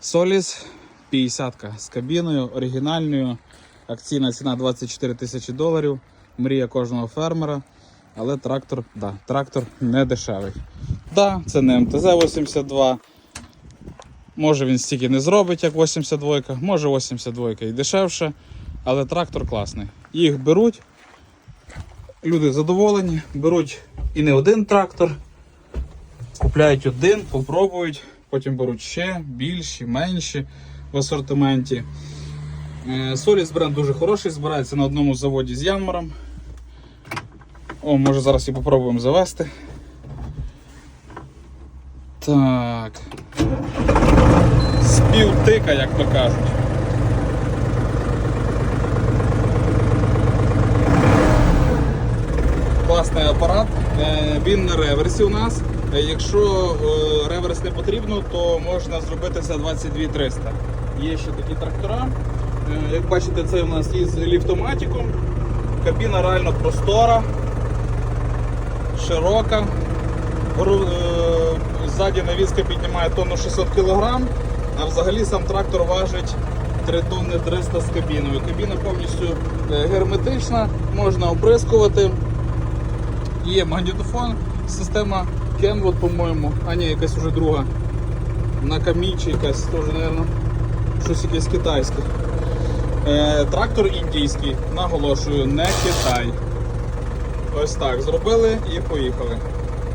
Соліс 50 з кабіною, оригінальною. Акційна ціна 24 тисячі доларів. Мрія кожного фермера. Але трактор, да, трактор не дешевий. Да, це не МТЗ-82. Може він стільки не зробить, як 82, може 82 і дешевше, але трактор класний. Їх беруть, люди задоволені, беруть і не один трактор, купляють один, попробують, потім беруть ще більші, менші в асортименті. Е, Соліс бренд дуже хороший, збирається на одному заводі з Янмаром. О, може зараз і попробуємо завести. Так. Співтика, як то кажуть. Класний апарат. Він на реверсі у нас. Е, Якщо е, реверс не потрібно, то можна зробити за 22 Є ще такі трактора. Е, Як бачите, це у нас із ліфтоматиком. Кабіна реально простора, широка. Ззаді навіска піднімає тонну 600 кг, а взагалі сам трактор важить 3 тонни 300 з кабіною. Кабіна повністю герметична, можна оприскувати. Є магнітофон, система Kenwood, по-моєму, а ні, якась вже друга. На камічі якась теж, мабуть, щось якесь китайське. Е, трактор індійський, наголошую, не Китай. Ось так зробили і поїхали.